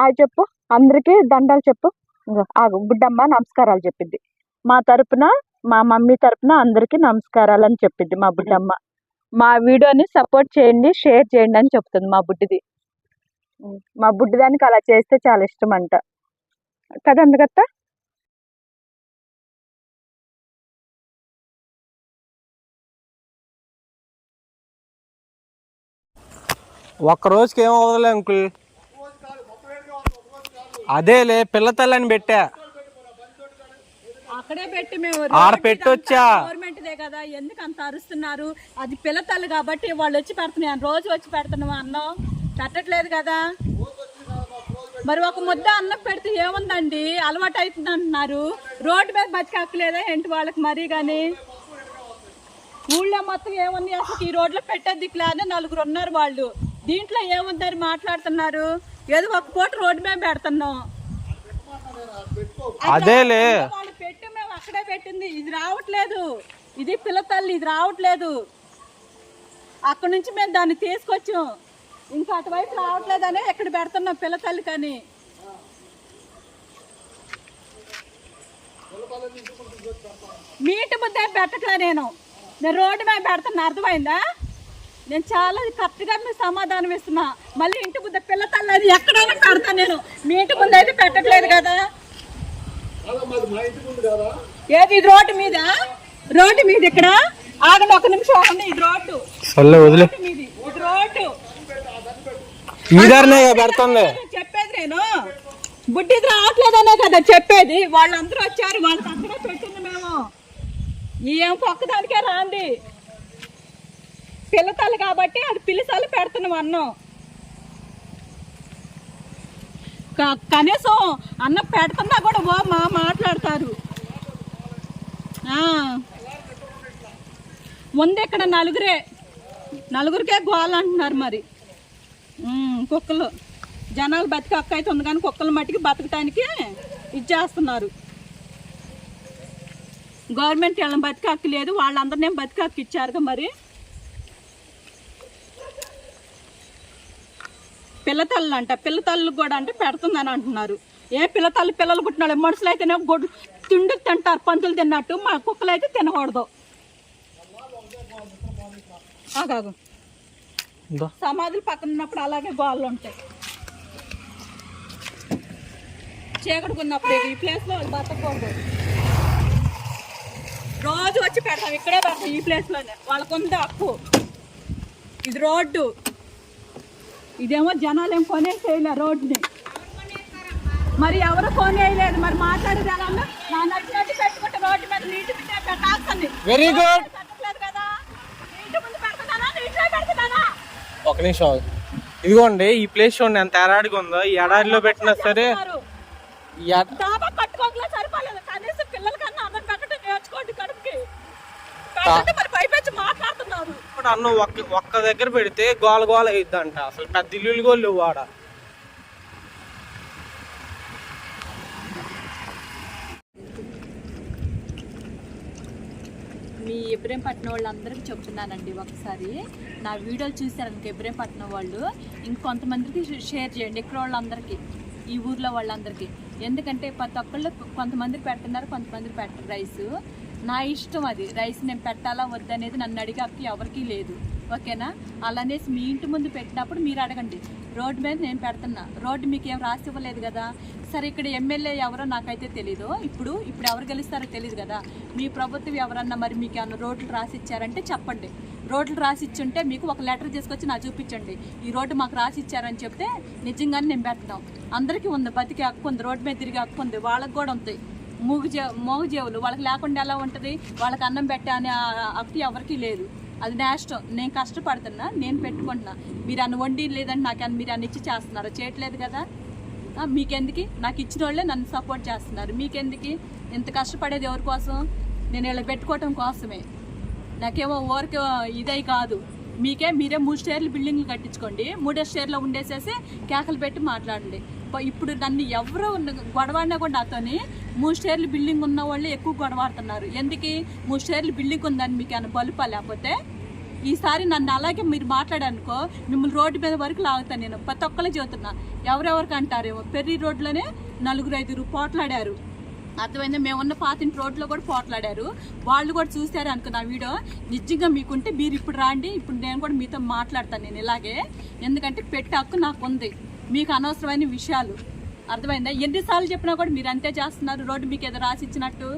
ఆ చెప్పు అందరికీ దండాలు చెప్పు. ఆగు బుడ్డమ్మ నమస్కారాలు చెప్పింది. మా తరపున మా మమ్మీ తరపున అందరికీ నమస్కారాలు అని చెప్పింది మా బుడ్డమ్మ. మా వీడియోని సపోర్ట్ చేయండి షేర్ చేయండి అని చెప్తుంది మా బుడ్డిది. మా మా బుడ్డిదానికి అలా చేస్తే చాలా ఇష్టం అంట కదా అందుకత్త ఒక్క రోజుకి ఏం అవ్వదులే అంకుల్. అదేలే పిల్ల తల్లని పెట్టా. అక్కడే పెట్టి మేము ఆడ పెట్టొచ్చా? గవర్నమెంట్దే కదా ఎందుకు అంత అరుస్తున్నారు? అది పిల్లతల్లి కాబట్టి వాళ్ళు వచ్చి పెడుతున్నాను రోజు వచ్చి పెడుతున్నాం అన్నం. పెట్టట్లేదు కదా. మరి ఒక ముద్ద అన్నం పెడితే ఏముందండి? అలవాటు అవుతుంది అంటున్నారు. రోడ్డు మీద బతికక్కలేదా ఏంటి వాళ్ళకి మరీ కానీ ఊళ్ళో మొత్తం ఏముంది? అసలు ఈ రోడ్లో పెట్టేది లేదు నలుగురు ఉన్నారు వాళ్ళు. దీంట్లో ఏముందని మాట్లాడుతున్నారు? ఏదో ఒక పూట రోడ్డు మీద పెడుతున్నాం. అదేలే వాళ్ళు పెట్టి మేము అక్కడే పెట్టింది. ఇది రావట్లేదు. ఇది పిల్లతల్లి ఇది రావట్లేదు. అక్కడ నుంచి మేము దాన్ని తీసుకొచ్చాం. ఇంకా అటువైపు రావట్లేదనే ఇక్కడ పెడుతున్నాం పిల్లతల్లి కానీ మీటి ముద్ద పెట్టట్లే నేను. నేను రోడ్డు మీద పెడుతున్నా. అర్థమైందా? నేను చాలా కరెక్ట్గా మీకు సమాధానం ఇస్తున్నా. మళ్ళీ ఇంటి ముద్ద పిల్లతల్లి అది ఎక్కడైనా పెడతా నేను. మీ ఇంటి ముందు అయితే పెట్టట్లేదు కదా. ఏది ఇది రోడ్డు మీద? రోడ్డు మీద ఇక్కడ? ఆగండి ఒక నిమిషం ఆగండి ఇది రోడ్డు. సర్లే వదిలే. రోడ్డు మీది ఇది రోడ్డు. పెడుతుంది. చెప్పేది నేను. బుడ్డిది రావట్లేదనే కదా చెప్పేది. వాళ్ళందరూ వచ్చారు వాళ్ళకి అక్కడే పెట్టింది మేము. ఏం ఒక్కదానికే రాంది పిల్లతలు కాబట్టి అది పిలిసాలు పెడుతున్నాం అన్నం. క- కనీసం అన్నం పెడుతున్నా కూడా ఓ మా మాట్లాడతారు. ఉంది ఇక్కడ నలుగురే. నలుగురికే గోల అంటున్నారు మరి. కుక్కలు. జనాలు బతికి అక్క అయితే ఉంది కానీ కుక్కల మట్టికి బతకటానికి ఇచ్చేస్తున్నారు. గవర్నమెంట్ వాళ్ళని బతికి హక్కు లేదు వాళ్ళందరినీ బతికి హక్కు ఇచ్చారుగా మరి. పిల్లతల్లు అంట పిల్లతల్లు కూడా అంటే పెడుతుందని అంటున్నారు. ఏ పిల్లతల్లి పిల్లలు పుట్టినాడు మనుషులు అయితేనే గొడ్డు తిండి తింటారు పంతులు తిన్నట్టు మా కుక్కలు అయితే తినకూడదు. ఆగాగు. సమాధులు పక్కన ఉన్నప్పుడు అలాగే గోళ్ళు ఉంటాయి. చీకటికి ఉన్నప్పుడు ఈ ప్లేస్లో వాళ్ళు బతకూడదు రోజు వచ్చి పెడతాం ఇక్కడే పెడతాం ఈ ప్లేస్లోనే. వాళ్ళకు ఉంది హక్కు. ఇది రోడ్డు. ఇదేమో జనాలు ఏం కొనే చేయలే రోడ్డుని మరి ఎవరు కొనేయలేదు? మరి మాట్లాడేది ఎలా? నా నచ్చినట్టు పెట్టుకుంటే రోడ్డు మీద నీటి పెట్టాల్సింది వెరీ గుడ్ ఒక నిమిషం. ఇదిగోండి ఈ ప్లేస్ చూడండి ఎంత ఎడాడిగా ఉందో. ఈ ఎడారిలో పెట్టినా సరే కట్టుకోకలే సరిపోలేదు. కనీసం పిల్లలకన్నా అన్నం పెట్టడం నేర్చుకోండి కడుపుకి. కాకపోతే అన్నం ఒక్క ఒక్క దగ్గర పెడితే గోల గోల అయిద్దంట. అసలు పెద్ద ఇల్లులు కూడా లేవు ఆడ. మీ ఇబ్రహీంపట్నం వాళ్ళందరికీ చెప్తున్నానండి ఒకసారి. నా వీడియోలు చూశారు చూసారనుకో ఇబ్రహీంపట్నం వాళ్ళు. ఇంకొంతమందికి షేర్ చేయండి. ఇక్కడ వాళ్ళందరికీ ఈ ఊర్లో వాళ్ళందరికీ. ఎందుకంటే ప్రతి ఒక్కళ్ళు కొంతమంది పెడుతున్నారు కొంతమంది పెట్టరు రైస్. నా ఇష్టం అది. రైస్ నేను పెట్టాలా వద్దనేది నన్ను అడిగే హక్కు ఎవరికీ లేదు. ఓకేనా? అలానేసి మీ ఇంటి ముందు పెట్టినప్పుడు మీరు అడగండి. రోడ్డు మీద నేను పెడుతున్నా. రోడ్డు మీకు ఏం రాసి ఇవ్వలేదు కదా? సరే ఇక్కడ ఎమ్మెల్యే ఎవరో నాకైతే తెలీదు. ఇప్పుడు ఇప్పుడు ఎవరు గెలుస్తారో తెలియదు కదా? మీ ప్రభుత్వం ఎవరన్నా మరి మీకు ఏమన్నా రోడ్లు రాసి ఇచ్చారంటే చెప్పండి. రోడ్లు రాసి ఇచ్చుంటే మీకు ఒక లెటర్ తీసుకొచ్చి నా చూపించండి. ఈ రోడ్డు మాకు రాసి ఇచ్చారని చెప్తే నిజంగానే నేను పెడతాం అందరికీ ఉంది. బతికే హక్కు ఉంది. రోడ్డు మీద తిరిగే హక్కు ఉంది. వాళ్ళకి కూడా ఉంది. మూగుజే మూగజేవులు. వాళ్ళకి లేకుండా ఎలా ఉంటుంది? వాళ్ళకి అన్నం పెట్టే అనే ఆ ఎవరికీ లేదు. అది నా ఇష్టం నేను కష్టపడుతున్నా నేను పెట్టుకుంటున్నా. మీరు అన్న వండి లేదంటే నాకు మీరు అన్ని ఇచ్చి చేస్తున్నారు? చేయట్లేదు కదా. మీకెందుకు? నాకు ఇచ్చిన వాళ్ళే నన్ను సపోర్ట్ చేస్తున్నారు. మీకెందుకు? ఇంత కష్టపడేది ఎవరి కోసం నేను ఇలా పెట్టుకోవటం కోసమే. నాకేమో ఊరికి ఇదై కాదు. మీకే మీరే మూడు స్టేర్లు బిల్డింగ్లు కట్టించుకోండి. మూడో స్టేర్లో ఉండేసేసి కేకలు పెట్టి మాట్లాడండి. ఇప్పుడు నన్ను ఎవరు గొడవడినా కూడా నాతోని మూడు స్టేర్లు బిల్డింగ్ ఉన్న వాళ్ళు ఎక్కువ గొడవాడుతున్నారు. ఎందుకు? మూడు స్టేర్లు బిల్డింగ్ ఉందని మీకు ఏమైనా బలుపా లేకపోతే ఈసారి నన్ను అలాగే మీరు మాట్లాడనుకో మిమ్మల్ని రోడ్డు మీద వరకు లాగుతాను నేను. ప్రతి ఒక్కళ్ళు చెబుతున్నా ఎవరెవరికి అంటారేమో? పెర్రీ రోడ్లోనే నలుగురు ఐదుగురు పోట్లాడారు. అర్థమైందా? మేమున్న పాతింటి రోడ్లో కూడా పోట్లాడారు. వాళ్ళు కూడా చూశారు అనుకున్నా వీడియో. నిజంగా మీకుంటే మీరు ఇప్పుడు రాండి ఇప్పుడు నేను కూడా మీతో మాట్లాడతాను నేను ఇలాగే. ఎందుకంటే పెట్టే హక్కు నాకు ఉంది మీకు అనవసరమైన విషయాలు. అర్థమైందా? ఎన్నిసార్లు చెప్పినా కూడా మీరు అంతే చేస్తున్నారు. రోడ్డు మీకు ఏదో రాసి ఇచ్చినట్టు.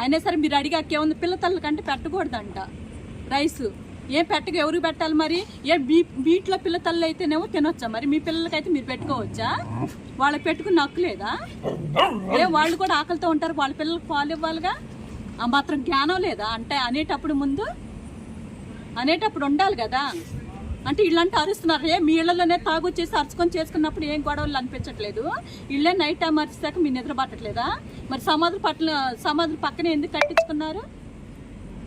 అయినా సరే మీరు అడిగాకేముంది పిల్ల తల్లి కంటే పెట్టకూడదంట. రైసు. ఏం పెట్టగా ఎవరికి పెట్టాలి మరి? ఏ బీ వీటిలో పిల్ల తల్లి అయితేనేమో తినొచ్చా మరి? మీ పిల్లలకైతే మీరు పెట్టుకోవచ్చా? వాళ్ళకి పెట్టుకుని హక్కు లేదా? ఏ వాళ్ళు కూడా ఆకలితో ఉంటారు వాళ్ళ పిల్లలకు పాలు ఇవ్వాలిగా? ఆ మాత్రం జ్ఞానం లేదా? అంటే అనేటప్పుడు ముందు అనేటప్పుడు ఉండాలి కదా? అంటే ఇళ్ళంటే అరుస్తున్నారు. ఏ మీ ఇళ్ళలోనే తాగొచ్చేసి అరుచుకొని చేసుకున్నప్పుడు ఏం గొడవలు అనిపించట్లేదు? ఇళ్ళే నైట్ టైం అరిచాక మీ నిద్ర పట్టట్లేదా? మరి సమాధుల పట్ల సమాధుల పక్కనే ఎందుకు కట్టించుకున్నారు?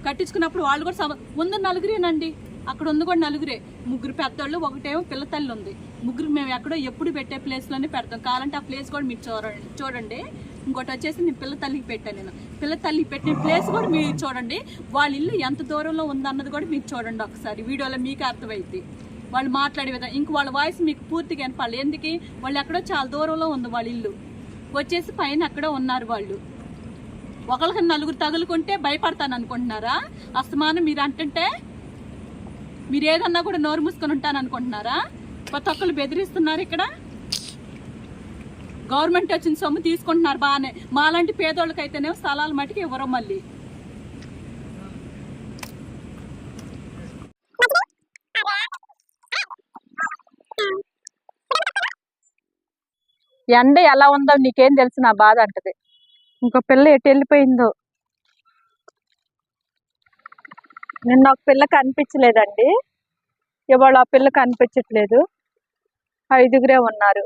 కట్టించుకున్నప్పుడు వాళ్ళు కూడా సమ ముందు నలుగురేనండి. అక్కడ ఉంది కూడా నలుగురే. ముగ్గురు పెద్దోళ్ళు ఒకటేమో పిల్ల తల్లి ఉంది. ముగ్గురు మేము ఎక్కడో ఎప్పుడు పెట్టే ప్లేస్లోనే పెడతాం. కావాలంటే ఆ ప్లేస్ కూడా మీరు చూడండి చూడండి. ఇంకోటి వచ్చేసి నేను పిల్ల తల్లికి పెట్టాను నేను. పిల్ల తల్లికి పెట్టిన ప్లేస్ కూడా మీరు చూడండి. వాళ్ళ ఇల్లు ఎంత దూరంలో ఉందన్నది కూడా మీరు చూడండి ఒకసారి. వీడియోలో మీకు అర్థమైంది వాళ్ళు మాట్లాడే విధానం ఇంక వాళ్ళ వాయిస్ మీకు పూర్తిగా వినపాలి ఎందుకు? వాళ్ళు ఎక్కడో చాలా దూరంలో ఉంది వాళ్ళ ఇల్లు. వచ్చేసి పైన అక్కడ ఉన్నారు వాళ్ళు. ఒకరికి నలుగురు తగులుకుంటే భయపడతాను అనుకుంటున్నారా? అస్తమానం మీరు అంటుంటే మీరు ఏదన్నా కూడా నోరు మూసుకొని ఉంటాను అనుకుంటున్నారా? ప్రతి ఒక్కరు బెదిరిస్తున్నారు ఇక్కడ? గవర్నమెంట్ వచ్చిన సొమ్ము తీసుకుంటున్నారు బాగానే. మాలాంటి అయితేనే స్థలాలు మటుకు ఇవ్వరు మళ్ళీ. ఎండ ఎలా ఉందో నీకేం తెలుసు నా బాధ అంటది. ఇంకో పిల్ల ఎటు వెళ్ళిపోయిందో? నిన్న ఒక పిల్ల కనిపించలేదండి. ఇవాళ ఆ పిల్ల కనిపించట్లేదు. ఐదుగురే ఉన్నారు.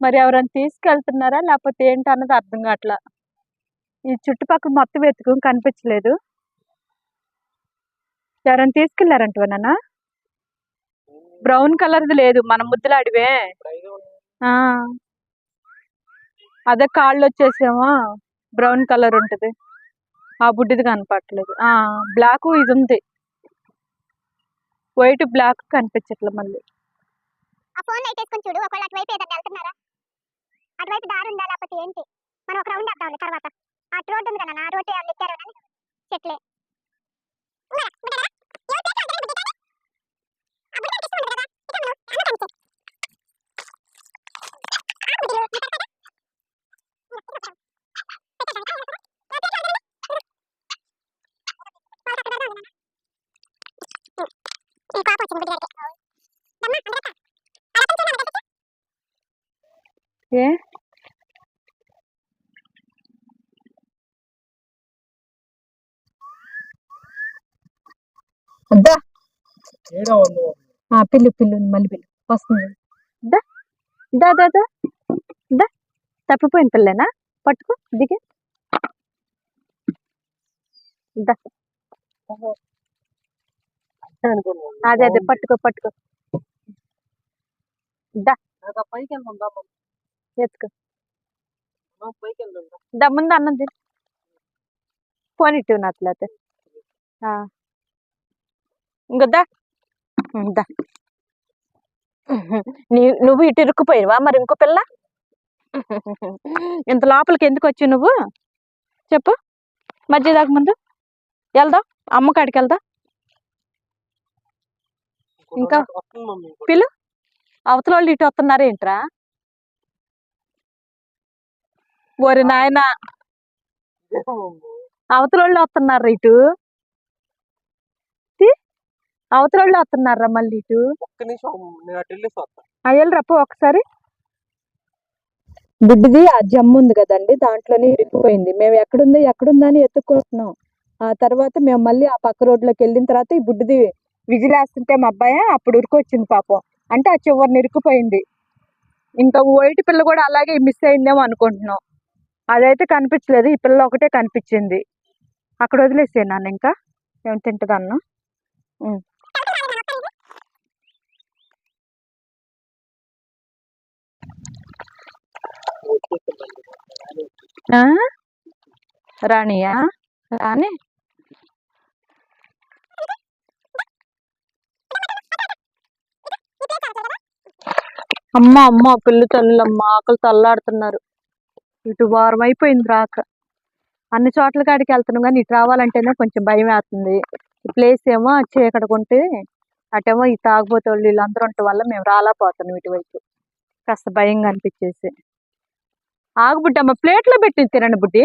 మరి ఎవరైనా తీసుకెళ్తున్నారా? లేకపోతే ఏంటి అన్నది అర్థం కావట్లా. ఈ చుట్టుపక్కల మొత్తం వెతుకు కనిపించలేదు. ఎవరైనా తీసుకెళ్ళారంట నాన్న? బ్రౌన్ కలర్ది లేదు. మన ముద్దులాడివే. ఆ. అదే కాళ్ళు వచ్చేసేమో బ్రౌన్ కలర్ ఉంటుంది. ఆ బుడ్డిది కనపట్లేదు ఆ బ్లాక్ ఇది ఉంది. వైట్ బ్లాక్ కనిపించట్లేదు మళ్ళీ. ఆ ఫోన్ లైట్ వేసుకొని చూడు ఒకవేళ అటువైపు ఏదైనా వెళ్తున్నారా? అటువైపు దారి ఉందా లేకపోతే ఏంటి? మనం ఒక రౌండ్ వేద్దాం తర్వాత. అటు రోడ్డు ఉంది కదా ఆ రోడ్డు వాళ్ళు చెట్లే ఉన్నారా? ఉంటారా? ఎవరు చేశారు? అక్కడ బుద్ధి కాదు? ఆ బుద్ధి కనిపిస్తుంది కదా? ఇక్కడ మనం అన్న కనిపించే. ఆ బుద్ధి లేదు. ఇక్కడ కదా? ఇక్కడ పెట్టాం. పెట్టేద్దాం. ఇక్కడ కదా? నా చేతిలో ఉంది. వాళ్ళకి అక్కడ పెడదాం కదా? ఈ కోపం వచ్చింది బుద్ధి గారికి. దమ్మా, అందరూ అలా కొంచెం నాకు కనిపించే. ఏ? దా ఏడో ఉంది? ఆ పిల్లు పిల్లు మళ్ళీ పిల్లు. వస్తుంది. దా దా దా దా. దా తప్పిపోయిన పిల్లేనా? పట్టుకో దిగే. దా. అదే అదే పట్టుకో పట్టుకో. దా. పైకి. వెళ్దాం ఎత్తుకో పైకి వెళ్దాం దా ముందు అన్నం తిను. ఫోన్ ఇట్టు నాట్లయితే ఇంకో దా. నీ నువ్వు ఇటు ఇరుక్కుపోయినవా మరి ఇంకో పిల్ల? ఇంత లోపలికి ఎందుకు వచ్చి నువ్వు? చెప్పు. మధ్య దాకా ముందు. వెళ్దాం. అమ్మ కాడికి వెళ్దాం. ఇంకా? వస్తుంది మమ్మీ పిలు. అవతల వాళ్ళు ఇటు వస్తున్నారు ఏంట్రా ఓరి నాయన. ఇదేమో మమ్మీ. అవతల వాళ్ళు వస్తున్నారు ఇటు. తి, అవతల వాళ్ళు వస్తున్నారా మళ్ళీ ఇటు అయ్యలు రప్ప ఒకసారి. బిడ్డది ఆ జమ్ము ఉంది కదండి దాంట్లోనే ఇరిగిపోయింది మేము ఎక్కడుందో ఎక్కడుందని ఎత్తుకుంటున్నాం ఆ తర్వాత మేము మళ్ళీ ఆ పక్క రోడ్లోకి వెళ్ళిన తర్వాత ఈ బుడ్డిది విజిలేస్తుంటే మా అబ్బాయి అప్పుడు ఉరికొచ్చింది పాపం. అంటే ఆ చివరిని ఇరుక్కుపోయింది. ఇంకా వైట్ పిల్ల కూడా అలాగే మిస్ అయిందేమో అనుకుంటున్నాం. అదైతే కనిపించలేదు. ఈ పిల్ల ఒకటే కనిపించింది. అక్కడ వదిలేసే నాన్న ఇంకా. ఏమి తింటుంది అన్న? రాణియా? రాణి? అమ్మ అమ్మ పిల్లు తల్లులమ్మ ఆకలి తల్లాడుతున్నారు. ఇటు వారం అయిపోయింది రాక. అన్ని చోట్ల కాడికి వెళ్తున్నాం కానీ ఇటు రావాలంటేనే కొంచెం భయం వేస్తుంది. ఈ ప్లేస్ ఏమో చీకటి అటేమో ఈ తాగుబోతే వాళ్ళు వీళ్ళందరూ ఉండటం వల్ల మేము రాలేకపోతున్నాం ఇటువైపు. కాస్త భయంగా అనిపించేసి. ఆగు బుడ్డమ్మ ప్లేట్లో పెట్టి తినండి బుడ్డి.